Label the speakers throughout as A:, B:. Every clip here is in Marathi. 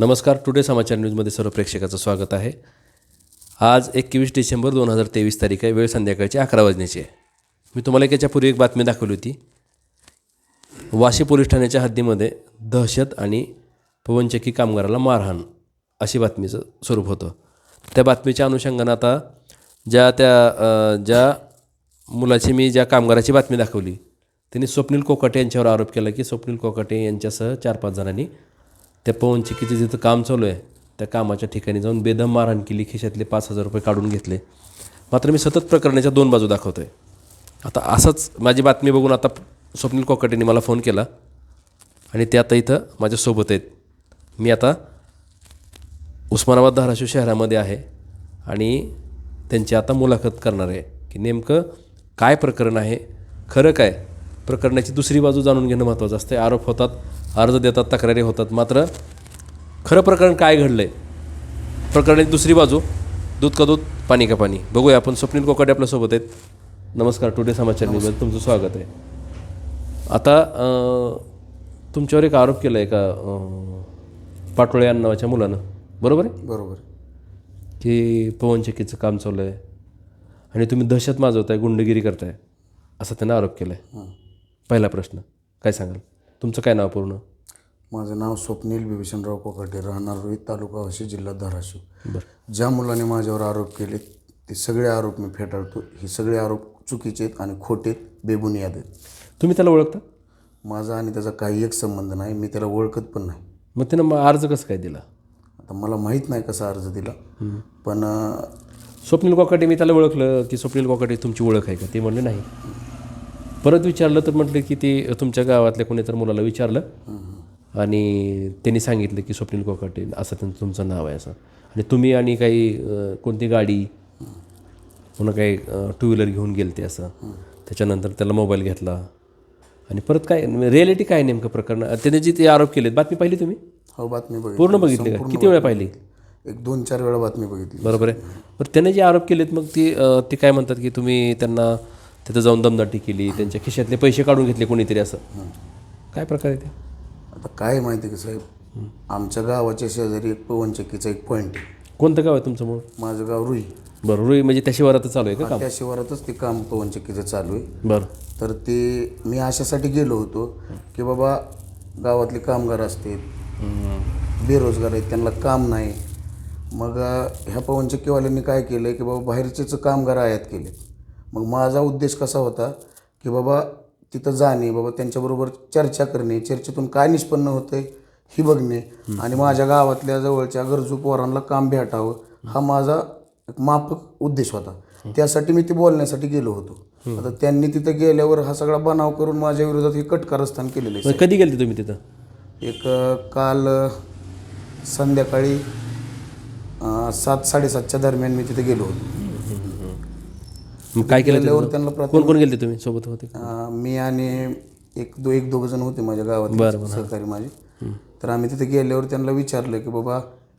A: नमस्कार टुडे समाचार न्यूजमध्ये सर्व प्रेक्षकाचं स्वागत आहे. आज एकवीस डिसेंबर दोन हजार तेवीस तारीख आहे वेळ संध्याकाळची अकरा वाजण्याची आहे. मी तुम्हाला एक याच्यापूर्वी एक बातमी दाखवली होती. वाशी पोलीस ठाण्याच्या हद्दीमध्ये दहशत आणि पवनचक्की कामगाराला मारहाण अशी बातमीचं स्वरूप होतं. त्या बातमीच्या अनुषंगानं आता ज्या त्या ज्या मुलाची मी ज्या कामगाराची बातमी दाखवली त्यांनी स्वप्नील कोकाटे यांच्यावर आरोप केला की स्वप्नील कोकाटे यांच्यासह चार पाच जणांनी त्या पवनचक्कीचं जिथं काम चालू आहे त्या कामाच्या ठिकाणी जाऊन बेदम मारहाण केली खिशातले पाच हजार रुपये काढून घेतले. मात्र मी सतत प्रकरणाच्या दोन बाजू दाखवतो आहे आता असंच माझी बातमी बघून आता स्वप्नील कोकाटेने मला फोन केला आणि ते आता इथं माझ्यासोबत आहेत. मी आता उस्मानाबाद धाराशिव शहरामध्ये आहे आणि त्यांची आता मुलाखत करणार आहे की नेमकं काय प्रकरण आहे खरं काय? प्रकरणाची दुसरी बाजू जाणून घेणं महत्त्वाचं असतं आरोप होतात अर्ज देतात तक्रारी होतात. मात्र खरं प्रकरण काय घडलं आहे प्रकरणाची दुसरी बाजू. दूध का दूध पाणी का पाणी. बघूया आपण स्वप्नील कोकाटे आपल्यासोबत आहेत. नमस्कार टुडे समाचार न्यूजमध्ये तुमचं स्वागत आहे. आता तुमच्यावर एक आरोप केला आहे का पाटोळे या नावाच्या मुलानं? बरोबर आहे?
B: बरोबर
A: की पवनचक्कीचं काम चालू आहे आणि तुम्ही दहशत माजवताय गुंडगिरी करताय असा त्यानं आरोप केला आहे पहिला प्रश्न काय सांगाल? तुमचं काय नाव पूर्ण?
B: माझं नाव स्वप्नील बिभीषणराव कोकाटे. राहणार रोहित तालुका वाशी जिल्हा धाराशिव.
A: बरं.
B: ज्या मुलाने माझ्यावर आरोप केले ते सगळे आरोप मी फेटाळतो. हे सगळे आरोप चुकीचे आहेत आणि खोटे बेबुनियाद आहेत.
A: तुम्ही त्याला ओळखता?
B: माझा आणि त्याचा काही एक संबंध नाही. मी त्याला ओळखत पण नाही.
A: मग त्यानं मग अर्ज कसं काय दिला?
B: आता मला माहीत नाही कसा अर्ज दिला. पण अं,
A: स्वप्नील कोकाटे मी त्याला ओळखलं की स्वप्नील कोकाटे तुमची ओळख आहे का? ते म्हणले नाही. परत विचारलं तर म्हटलं की ते तुमच्या गावातल्या कोणी तर मुलाला विचारलं. आणि त्यांनी सांगितलं की स्वप्नील कोकाटे असं त्यांचं तुमचं नाव आहे असं. आणि तुम्ही आणि काही कोणती गाडी पुन्हा काही टू व्हीलर घेऊन गेले ते असं त्याच्यानंतर त्याला मोबाईल घेतला. आणि परत काय रिॲलिटी काय नेमकं प्रकरण? त्याने जी ते आरोप केलेत बातमी पाहिली तुम्ही?
B: हो बातमी बघितली.
A: पूर्ण बघितली का? किती वेळा पाहिली?
B: एक दोन चार वेळा बातमी बघितली.
A: बरोबर आहे. बरं त्याने जे आरोप केलेत मग ती ते काय म्हणतात की तुम्ही त्यांना तिथं जाऊन दमदाटी केली त्यांच्या खिशातले पैसे काढून घेतले कोणीतरी असं. काय प्रकार आहे ते?
B: आता काय माहिती का साहेब? आमच्या गावाच्या शेजारी एक पवनचक्कीचा एक पॉईंट आहे.
A: कोणतं गाव आहे तुमचं मूळ
B: माझं गाव रुई.
A: बरं रुई म्हणजे त्या शिवारातच चालू आहे का काम?
B: त्या शिवारातच ते काम पवनचक्कीचं चालू आहे.
A: बरं.
B: तर ते मी अशासाठी गेलो होतो की बाबा गावातले कामगार असतील बेरोजगार आहेत त्यांना काम नाही. मग अ, ह्या पवनचक्कीवाल्यांनी काय केलं की बाबा बाहेरचेच कामगार आयात केले मग माझा उद्देश कसा होता की बाबा तिथं जाणे बाबा त्यांच्याबरोबर चर्चा करणे चर्चेतून काय निष्पन्न होतंय ही बघणे आणि माझ्या गावातल्या जवळच्या गरजू पोरांना काम भेटावं हा माझा एक माफक उद्देश होता. त्यासाठी मी ते बोलण्यासाठी गेलो होतो. आता त्यांनी तिथं गेल्यावर हा सगळा बनाव करून माझ्या विरोधात हे कटकारस्थान केलेलं आहे.
A: कधी गेलते तुम्ही तिथं?
B: एक काल संध्याकाळी सात साडेसातच्या दरम्यान मी तिथे गेलो होतो.
A: मग काय केलं
B: गेल्यावर
A: तिथं?
B: त्यांना
A: कोण कोण गेलते तुम्ही सोबत होते?
B: अ, मी आणि एक दो एक दोघ जण होते माझ्या गावात सहकारी माझे. तर आम्ही तिथे गेल्यावर त्यांना विचारलं की बाबा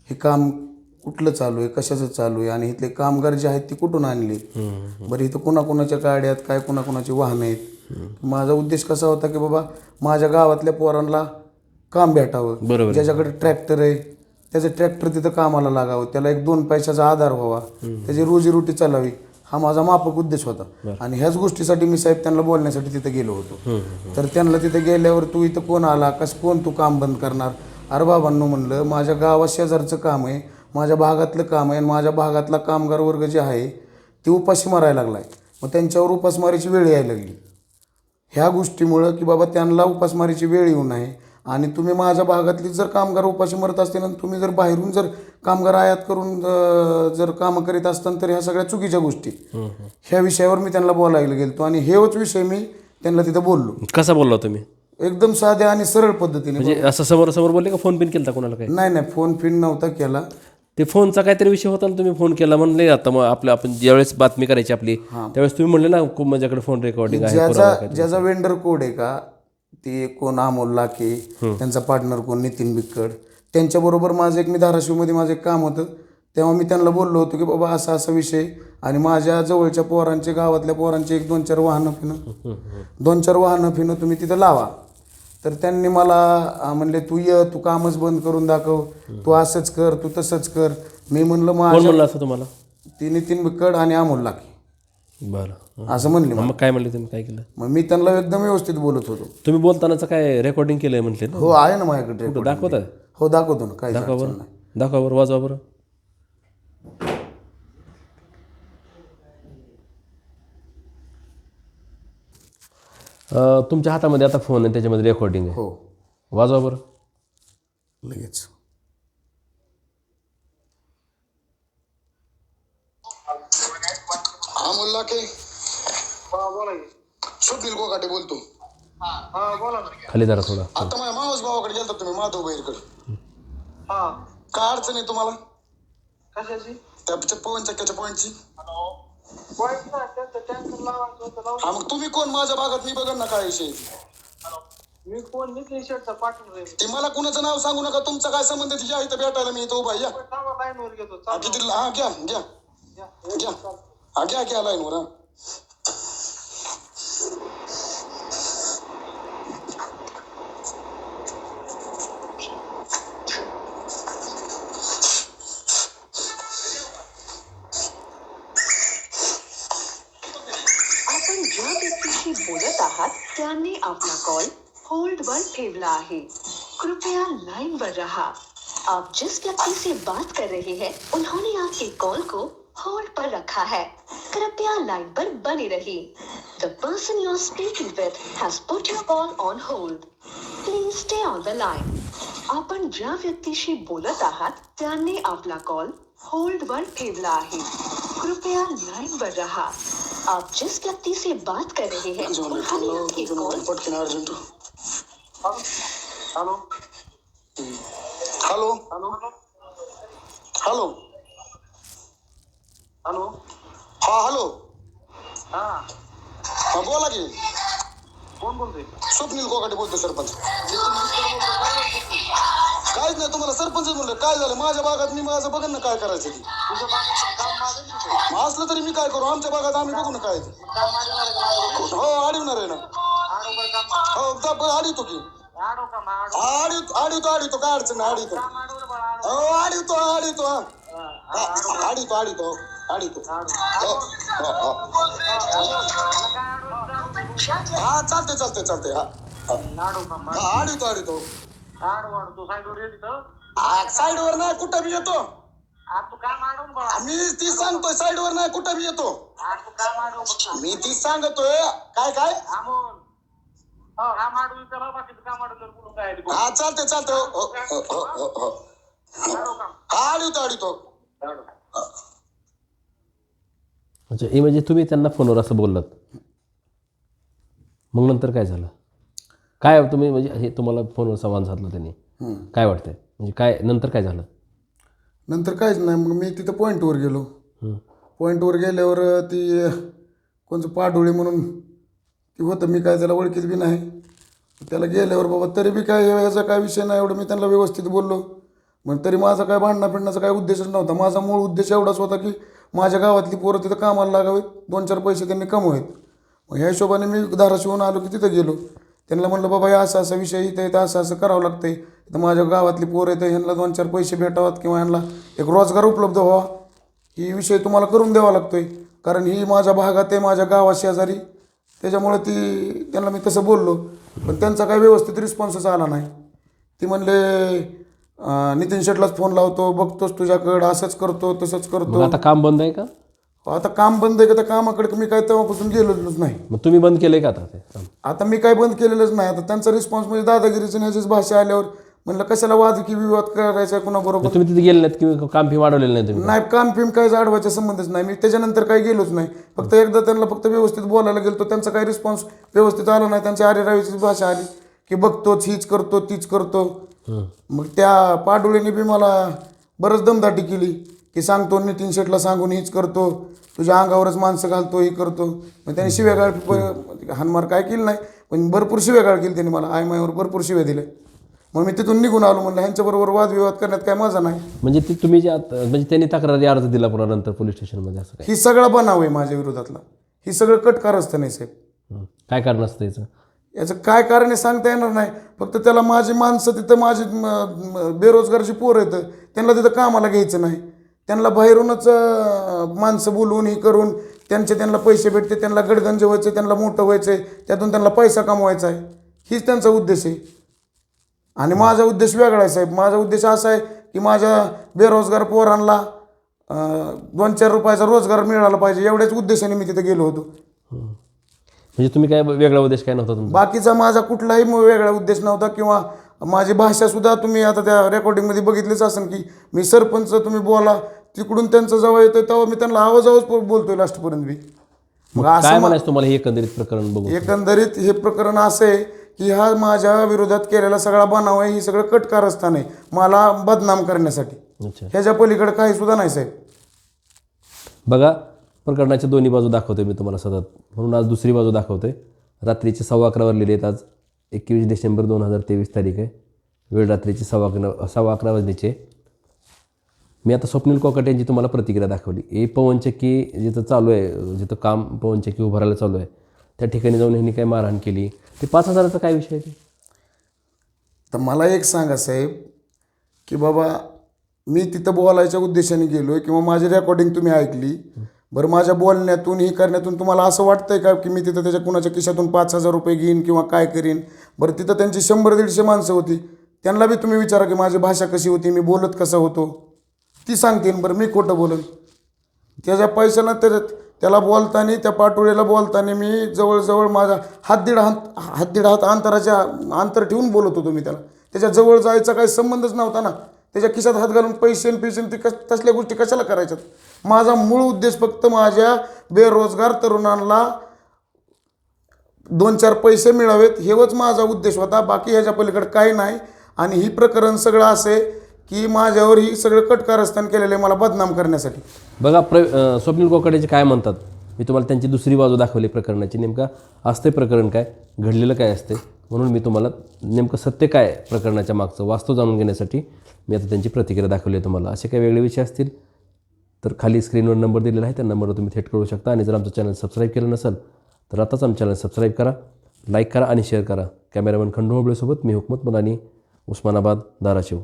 B: हे काम कुठलं चालू आहे? कशाचं चालू आहे? आणि इथले कामगार जे आहेत ते कुठून आणले? बरं इथं कुणाकुणाच्या गाड्यात काय कुणाकुणाची वाहनं आहेत? माझा उद्देश कसा होता की बाबा माझ्या गावातल्या पोरांना काम भेटावं.
A: बरोबर
B: ज्याच्याकडे ट्रॅक्टर आहे त्याचं ट्रॅक्टर तिथं कामाला लागावं. त्याला एक दोन पैशाचा आधार व्हावा. त्याची रोजीरोटी चालावी. हा माझा माफक उद्देश होता. आणि ह्याच गोष्टीसाठी मी साहेब त्यांना बोलण्यासाठी तिथे गेलो होतो. तर त्यांना तिथे गेल्यावर तू इथं कोण आला? कस कोण तू काम बंद करणार? अरे बाबांनो म्हणलं माझ्या गावात शेजारचं काम आहे माझ्या भागातलं काम आहे आणि माझ्या भागातला कामगार वर्ग जे आहे ते उपाशी मारायला लागलाय. मग त्यांच्यावर उपासमारीची वेळ यायला लागली. ह्या गोष्टीमुळं की बाबा त्यांना उपासमारीची वेळ येऊ नये आणि तुम्ही माझ्या भागातली जर कामगार उपाशी मरत असतील आणि तुम्ही जर बाहेरून जर कामगार आयात करून जर कामं करीत असताना तर ह्या सगळ्या चुकीच्या गोष्टी. ह्या विषयावर मी त्यांना बोलायला गेलतो आणि हेच विषय मी त्यांना तिथं बोललो.
A: कसा बोलला तुम्ही?
B: एकदम साध्या आणि सरळ पद्धतीने
A: म्हणजे असं समोर समोर बोलले का फोन पिन केला कोणाला काय
B: नाही नाही फोन फिन नव्हता केला.
A: ते फोनचा काहीतरी विषय होता ना तुम्ही फोन केला म्हणले आता मग आपलं आपण ज्यावेळेस बातमी करायची आपली त्यावेळेस तुम्ही म्हणले ना माझ्याकडे फोन रेकॉर्डिंग आहे
B: ज्याचा ज्याचा वेंडर कोड आहे का ते कोण अमोल लाके त्यांचा पार्टनर कोण नितीन बिक्कड त्यांच्याबरोबर माझं एक मी धाराशिवमध्ये माझं एक काम होतं. तेव्हा मी त्यांना बोललो होतो की बाबा असा असा विषय आणि माझ्या जवळच्या पोरांचे गावातल्या पोरांचे एक दोन चार वाहनं फिनं. दोन चार वाहनं फिनं तुम्ही तिथं लावा. तर त्यांनी मला म्हणले तू ये तू कामच बंद करून दाखव. तू असंच कर तू तसंच कर. मी म्हणलं
A: असं तुम्हाला?
B: ती नितीन बिकड आणि अमोल लाखे
A: बरं.
B: असं म्हणले मला.
A: मग काय म्हणले तुम्ही? काय केलं?
B: मग मी त्यांना एकदम व्यवस्थित बोलत होतो.
A: तुम्ही बोलतानाचं काय रेकॉर्डिंग केलंय म्हटले ना?
B: हो आहे ना माझ्याकडे
A: दाखवत आहे?
B: हो दाखवतो ना काय
A: दाखवा बरं. दाखवा बरं वाजवा बरं. अं, तुमच्या हातामध्ये आता फोन आहे त्याच्यामध्ये रेकॉर्डिंग आहे.
B: हो.
A: वाजवा बरं.
B: लगेच.
C: हा मुल्ला के. स्वप्नील गोगाटे बोलतो.
A: खाली जरा थोडा.
C: आता माझ्या मावस भावाकडे गेलता तुम्ही माधव बहिरकडे काय अडचण आहे तुम्हाला?
D: कशाची?
C: त्या पवन चक्क्याच्या पॉईंटची
D: वाईट ना त्यांचं टँकर लावायचं होतं लावून
C: हा मग तुम्ही कोण? माझ्या भागात मी बघन ना काय विषय
D: मी कोण? नितीन शेटचा पाठवून राहील.
C: ते मला कुणाचं नाव सांगू नका तुमचा काय संबंध आहे? या इथं भेटायला मी इथं उभा आहे. या.
D: थांबा लाईनवर घेतो
C: हा,
D: चालू
C: किती हा घ्या. घ्या. घ्या. घ्या घ्या लाईनवर हा
E: आपण ज्या व्यक्तीशी बोलत आहात, त्यांनी आपला कॉल होल्ड वर ठेवला आहे. कृपया लाइन पर रहा. आप जिस व्यक्ति से बात कर रहे हैं, उन्होंने आपके कॉल को होल्ड पर रखा है. कृपया लाइन पर बने रहिए। The person you are speaking with has put your call on hold please stay on the line आपण ज्या व्यक्तीशी बोलत आहात त्यांनी आपला कॉल होल्ड वर ठेवला आहे. कृपया लाइन पर रहा. आप जिस व्यक्ति से बात कर रहे हैं उन्होंने आपके कॉल
C: पटकन urgent
D: hello
C: hello?
D: Hello?
C: Hello?
D: Hello?
C: हा हॅलो.
D: हा.
C: हा बोला की.
D: कोण बोलतोय?
C: स्वप्नील गोगाटे बोलतो सरपंच. काहीच नाही तुम्हाला सरपंचच म्हणलं. काय झालं? माझ्या भागात मी माझं बघन ना काय करायचं ते.
D: तुझ्या काम ते.
C: मग असलं तरी मी काय करू? आमच्या भागात आम्ही बघू ना काय ते.
D: काम आहे का?
C: हो अडवणार आहे ना.
D: आडो काम?
C: हो दाब- अडवतो की.
D: आडो का मग आडो
C: हा, अडवतो अडवतो अडवतो. काय अडचण नाही अडवतो.
D: काम आडो रे बाळा आडो
C: हो अडवतो अडवतो हा.
D: हा,
C: हा, अडवतो अडवतो अडवतो
D: आडो
C: हो, हो, हो. हा चालते चालते चालते हा. हा.
D: आडो का मग
C: हा, अडवतो अडवतो
D: आडो आडो तू साईडवर ये तिथं
C: साईडवर नाही कुठं बी येतो. मी ती सांगतोय साईडवर नाही कुठं बी येतो. मी ती सांगतोय काय काय?
D: अमोल हो काम आडवून करा बाकीचं काम
A: अच्छा हे म्हणजे तुम्ही त्यांना फोनवर असं बोललात. मग नंतर काय झालं? काय तुम्ही म्हणजे हे तुम्हाला फोनवर संवाद साधला त्यांनी. काय वाटतंय? म्हणजे काय नंतर काय झालं?
B: नंतर काहीच नाही. मग मी तिथं पॉईंटवर गेलो.
A: हं.
B: पॉईंटवर गेल्यावर ती कोणचं पाडोळी म्हणून ती होतं. मी काय त्याला ओळखीत बी नाही. त्याला गेल्यावर बाबा तरी बी काय ह्याचा काय विषय नाही एवढं मी त्यांना व्यवस्थित बोललो. मग तरी माझा काय भांडणं फिरण्याचा काय उद्देशच नव्हता. माझा मूळ उद्देश एवढाच होता की माझ्या गावातली पोरं तिथं कामाला लागावीत. दोन चार पैसे त्यांनी कमवेत. मग ह्या हिशोबाने मी धाराशिवून आलो की तिथं गेलो. त्यांना म्हणलं बाबा हे असा असा विषय इथं इथं असं असं करावं लागतंय. तर माझ्या गावातली पोरं येतं ह्यांना दोन चार पैसे भेटावात किंवा ह्यांना एक रोजगार उपलब्ध व्हावा. ही विषय तुम्हाला करून द्यावा लागतोय. कारण ही माझ्या भागात आहे माझ्या गावा शेजारी त्याच्यामुळे ती त्यांना मी तसं बोललो. पण त्यांचा काही व्यवस्थित रिस्पॉन्सच आला नाही. ती म्हणले नितीन शेटलाच फोन लावतो बघतोस तुझ्याकडं असंच करतो तसंच
A: मग
B: करतो
A: आता काम बंद आहे का?
B: आता काम बंद आहे का? कामाकडे मी काय तेव्हापासून गेलोच नाही.
A: मग तुम्ही बंद केलंय का आता ते काम?
B: आता मी काय बंद केलेलंच नाही. आता त्यांचा रिस्पॉन्स म्हणजे दादागिरीची आणि ह्याचीच भाषा आल्यावर म्हणलं कशाला वाद की विवाद करायचा कुणाबरोबर?
A: मग तुम्ही तिथे गेले नाहीत किंवा काम फी वाढवलेलं नाही तुम्ही?
B: नाही काम फिम काय जाडवायचा संबंधच नाही. मी त्याच्यानंतर काही गेलोच नाही. फक्त एकदा त्यांना फक्त व्यवस्थित बोलायला गेलो त्यांचा काही रिस्पॉन्स व्यवस्थित आला नाही. त्यांच्या आरेरावीची भाषा आली की बघतोच हीच करतो तीच करतो. मग त्या पाडोळीने बी मला बरंच दमदाटी केली की सांगतो नितीन शेटला सांगून हीच करतो तुझ्या अंगावरच माणसं घालतो ही करतो. मग त्याने शिव्यागाळ हानमार काय केली नाही पण भरपूर शिव्यागाळ केली त्यांनी मला आई मायावर भरपूर शिव्या दिल्या. मग मी तिथून निघून आलो म्हणलं ह्यांच्याबरोबर वादविवाद करण्यात काय मजा नाही.
A: म्हणजे ती तुम्ही जे आता म्हणजे त्यांनी तक्रारी अर्ज दिला पुन्हा नंतर पोलीस स्टेशनमध्ये असं काय?
B: ही सगळा बनाव आहे माझ्या विरोधातला. ही सगळं कट कारस्थान आहे साहेब.
A: हं. काय कारण असतं याचं?
B: याचं काय कारण आहे सांगता येणार नाही. फक्त त्याला माझी माणसं तिथं माझी बेरोजगारची पोरं येतं त्यांना तिथं कामाला घ्यायचं नाही. त्यांना बाहेरूनच माणसं बोलवून हे करून त्यांचे त्यांना पैसे भेटते त्यांना गडगंज व्हायचे त्यांना मोठं व्हायचं आहे त्यातून त्यांना पैसा कमवायचा आहे. हीच त्यांचा उद्देश आहे. आणि माझा उद्देश वेगळा आहे साहेब. माझा उद्देश असा आहे की माझ्या बेरोजगार पोरांना दोन चार रुपयाचा रोजगार मिळाला पाहिजे. एवढ्याच उद्देशाने मी तिथे गेलो होतो.
A: म्हणजे तुम्ही काय वेगळा उद्देश काय नव्हता तुमचा?
B: बाकीचा माझा कुठलाही म- वेगळा उद्देश नव्हता किंवा माझी भाषासुद्धा तुम्ही आता त्या रेकॉर्डिंगमध्ये बघितलीच असेल की मी सरपंच तुम्ही बोला तिकडून त्यांचं जेव्हा येतं तेव्हा मी त्यांना आवाज आवाज बोलतोय लास्टपर्यंत बी. मग
A: काय
B: असं मा-
A: म्हणायचं तुम्हाला हे एकंदरीत प्रकरण बघू
B: एकंदरीत हे प्रकरण असं आहे की हा माझ्या विरोधात केलेला सगळा बनाव आहे ही सगळं कटकारस्थान आहे मला बदनाम करण्यासाठी.
A: अच्छा.
B: ह्याच्या पलीकडे काही सुद्धा नाही साहेब.
A: बघा प्रकरणाच्या दोन्ही बाजू दाखवतोय मी तुम्हाला सतत. म्हणून आज दुसरी बाजू दाखवतोय. रात्रीचे सव्वा अकरा वाजलेले आहेत आज. एकवीस डिसेंबर दोन हजार तेवीस तारीख आहे. वेळ रात्रीची सव्वा अकरा सव्वा अकरा वाजण्याचे मी आता स्वप्नील कोकट यांची तुम्हाला प्रतिक्रिया दाखवली. ए पवनचक्की जिथं चालू आहे जिथं काम पवनचक्की उभारायला चालू आहे त्या ठिकाणी जाऊन ह्यांनी काय मारहाण केली. ते पाच हजाराचा काय विषय आहे?
B: तर मला एक सांगा साहेब की बाबा मी तिथं बोलायच्या उद्देशाने गेलो आहे किंवा माझी रेकॉर्डिंग तुम्ही ऐकली बरं माझ्या बोलण्यातून ही करण्यातून तुम्हाला असं वाटतं आहे का की मी तिथं त्याच्या कुणाच्या खिशातून पाच हजार रुपये घेईन किंवा काय करीन? बरं तिथं त्यांची शंभर दीडशे माणसं होती. त्यांना बी तुम्ही विचारा की माझी भाषा कशी होती मी बोलत कसा होतो? ती सांगतील बरं मी खोटं बोलन. त्याच्या पैशानं त्याच्यात त्याला बोलताना त्या पाटोळ्याला बोलताना मी जवळजवळ माझा हात दीड हात हात दीड हात अंतराच्या अंतर ठेवून बोलत होतो मी त्याला. त्याच्याजवळ जायचा काही संबंधच नव्हता ना. त्याच्या खिशात हात घालून पैसे पैसे ते कस तसल्या गोष्टी कशाला करायच्यात? माझा मूळ उद्देश फक्त माझ्या बेरोजगार तरुणांना दोन चार पैसे मिळावेत. हेवच माझा उद्देश होता. बाकी ह्याच्या पलीकडे काही नाही. आणि ही प्रकरण सगळं असे की माझ्यावर ही सगळं कटकारस्थान केलेलं आहे मला बदनाम करण्यासाठी.
A: बघा प्र स्वप्नील कोकाडेचे काय म्हणतात? मी तुम्हाला त्यांची दुसरी बाजू दाखवली प्रकरणाची. नेमका असते प्रकरण काय? घडलेलं काय असते म्हणून मी तुम्हाला नेमकं सत्य काय प्रकरणाच्या मागचं वास्तव जाणून घेण्यासाठी मी आता त्यांची प्रतिक्रिया दाखवली आहे तुम्हाला. असे काही वेगळे विषय असतील तर खाली स्क्रीनवर नंबर दिलेला आहे. त्या नंबरवर तुम्ही थेट करू शकता. आणि जर आमचं चॅनल सबस्क्राईब केलं नसेल तर आताच आमचं चॅनल सबस्क्राईब करा लाईक करा आणि शेअर करा. कॅमेरामॅन खंडू होबळेसोबत मी हुकमत मुलानी उस्मानाबाद धाराशिव.